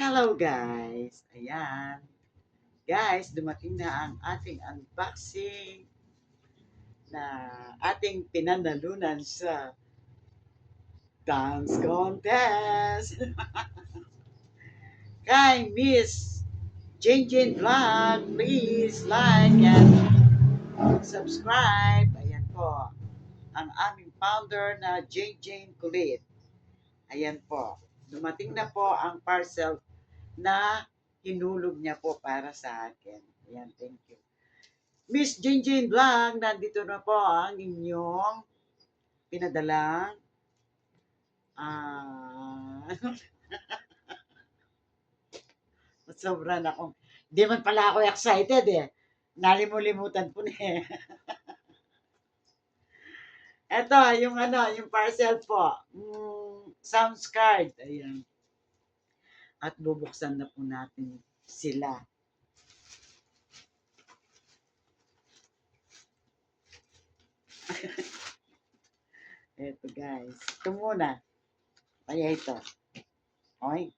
Hello guys! Ayan. Guys, dumating na ang ating unboxing na ating pinanalunan sa dance contest. Kay Miss Jane Vlog, please like and subscribe. Ayan po. Ang aming founder na Jane Kulit. Ayan po. Dumating na po ang parcel na hinulog niya po para sa akin. Ayan, thank you. Miss Jane Vlog, nandito na po ang inyong pinadalang ah sobra na akong di man pala ako excited eh. Nalimulimutan po na eh. Ito, yung ano, yung parcel po. Mm, sounds card. Ayan. At bubuksan na po natin sila. Ito guys. Ito muna. Kaya ito. Okay.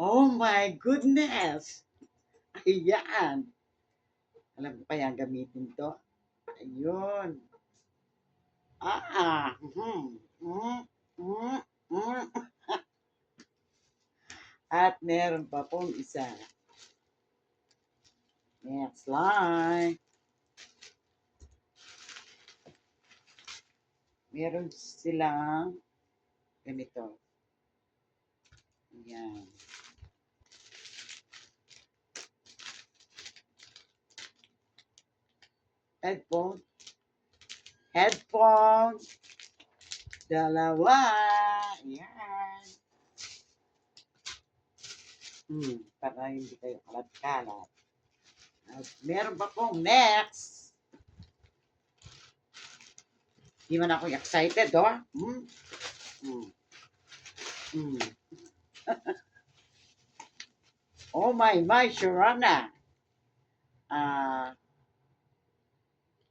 Oh my goodness! Ayan. Alam ko pa yan gamitin to. Ayun. Ah, mm, mm, mm, mm. At meron pa pong isa. Next line. Meron silang ganito. Ayan. Headphone. Headphone. Dalawa. Ayan. Hmm, para hindi kayo kalat-kalat. At meron pa pong next. Di man ako excited, oh. Hmm? Hmm. Hmm. oh my, my, Sharana. Ah,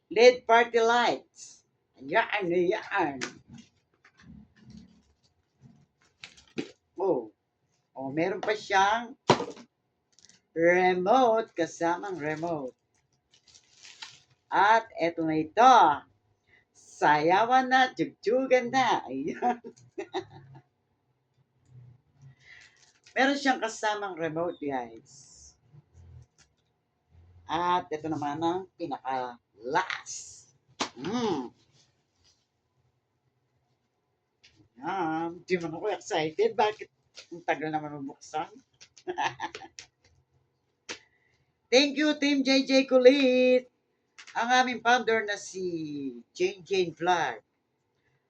LED party lights. Ayan, ayan. Oh. Oh, meron pa siyang remote, kasamang remote. At eto na ito. Sayawan na, tugtugan na. Ayan. meron siyang kasamang remote, guys. At ito naman ang pinaka last. Mm. Yan. Di man ako excited. Bakit? Ang tagal naman mabuksan. Thank you, Team JJ Kulit. Ang aming founder na si Jane Jane Vlog.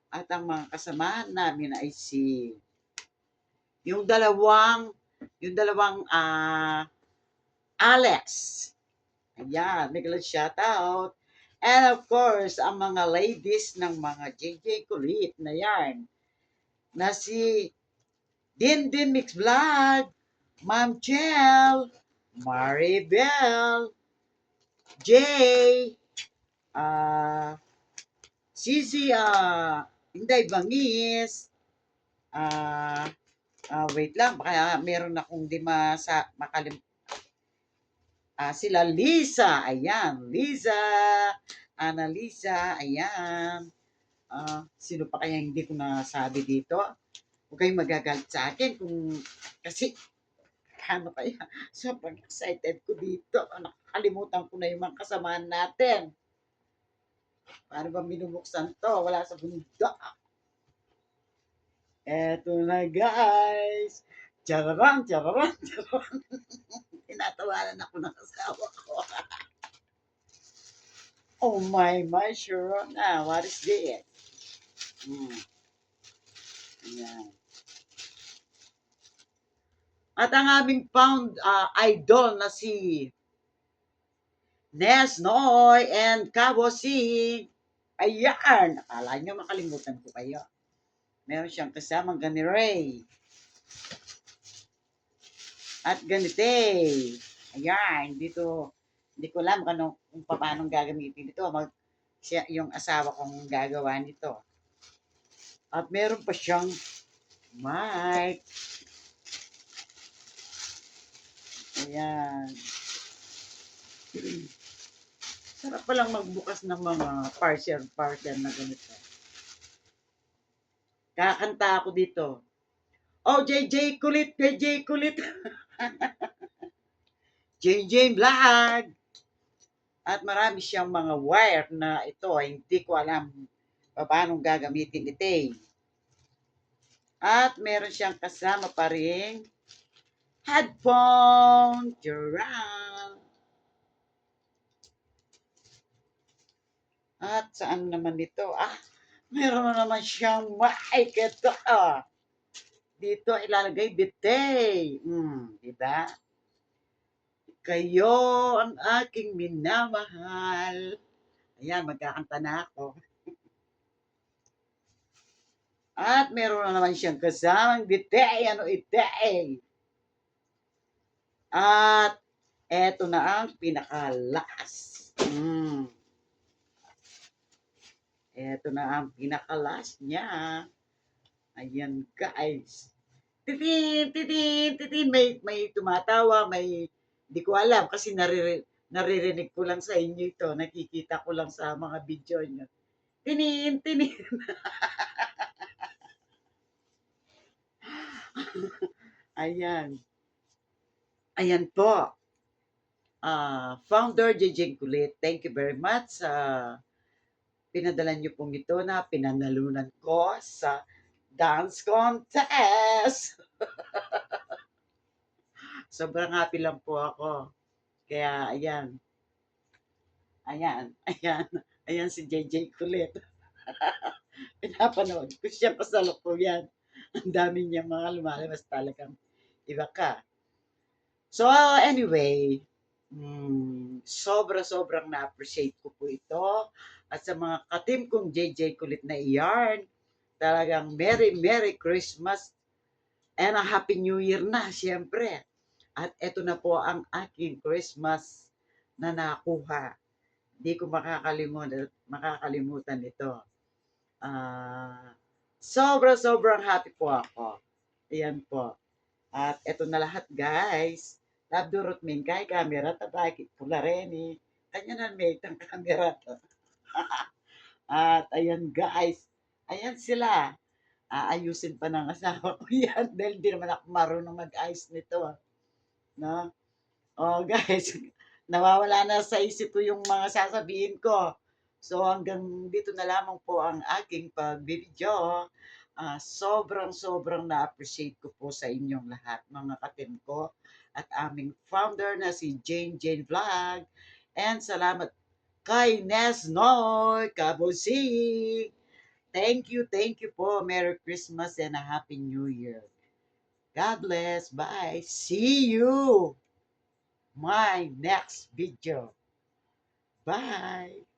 At ang mga kasamahan namin ay si yung dalawang yung dalawang ah Alex. Ayan, make a shout out. And of course, ang mga ladies ng mga JJ Kulit na yan. Na si Din Din Mix Vlog, Ma'am Chel, Maribel, Jay, ah, Sisi, ah, Inday Bangis, ah, ah, wait lang, baka meron akong di masa, makalim, ah, sila Lisa, ayan, Lisa, Annalisa, ayan, ah, sino pa kaya hindi ko nasabi dito? Huwag kayong magagalit sa akin kung, kasi, ano kaya, sobrang excited ko dito, nakakalimutan ko na yung mga kasamahan natin. Paano ba minubuksan to? Wala sa bunda. Eto na guys. Chararan, chararan, chararan. Tinatawanan ako ng asawa ko. oh my, my, Sharona. What is this? Hmm. Ayan. At ang aming found uh, idol na si Nes Noy and Cabo. Ayan! Akala nyo makalimutan ko kayo. Meron siyang kasamang gani Ray. At ganite. Ayan, dito, hindi ko alam kung, ano, kung paano gagamitin ito. Mag, siya, yung asawa kong gagawa nito. At meron pa siyang mic. Ayan. Sarap palang magbukas ng mga parcel-parcel na ganito. Kakanta ako dito. Oh, JJ kulit, JJ kulit. JJ Vlog. At marami siyang mga wire na ito, hindi ko alam paano gagamitin ito. At meron siyang kasama pa rin headphone. Jarang. At saan naman ito? Ah, meron naman siyang mic. Ito. ah. Dito ilalagay bitay. Hmm, di? Kayo ang aking minamahal. Ayan, magkakanta na ako. At meron na naman siyang kasamang bitay. Ano itay? At eto na ang pinakalakas. Mm. Eto na ang pinakalas niya. Ayan guys. Titin, titin, titin. May, may tumatawa, may di ko alam kasi naririnig, naririnig ko lang sa inyo ito. Nakikita ko lang sa mga video nyo. Tinin, tinin. Ayan. Ayan po. Ah, founder JJ Kulit, thank you very much sa pinadala niyo pong ito na pinanalunan ko sa dance contest. Sobrang happy lang po ako. Kaya, ayan. Ayan, ayan. Ayan si JJ Kulit. Pinapanood ko siya kasalukuyan. Ang dami niya mga lumalabas talagang iba ka. So, anyway, mm, sobra-sobrang na-appreciate ko po ito. At sa mga katim kong JJ Kulit na yarn, talagang Merry Merry Christmas and a Happy New Year na, siyempre. At eto na po ang aking Christmas na nakuha. Hindi ko makakalimutan, makakalimutan ito. Ah, sobra-sobrang happy po ako. Ayan po. At eto na lahat, guys. Labdurot min kay camera tabakit pula rin eh. Kanya na may itang camera to. At ayan guys, ayan sila. Aayusin pa ng asawa ko yan dahil di naman ako marunong mag-ayos nito. ah. No? Oh guys, nawawala na sa isip ko yung mga sasabihin ko. So hanggang dito na lamang po ang aking pagbibideo. Ah, sobrang sobrang na-appreciate ko po sa inyong lahat mga katim ko at aming founder na si Jane Jane Vlog. And salamat kay Nesnoy Kabusig. Thank you, thank you po. Merry Christmas and a Happy New Year. God bless. Bye. See you my next video. Bye.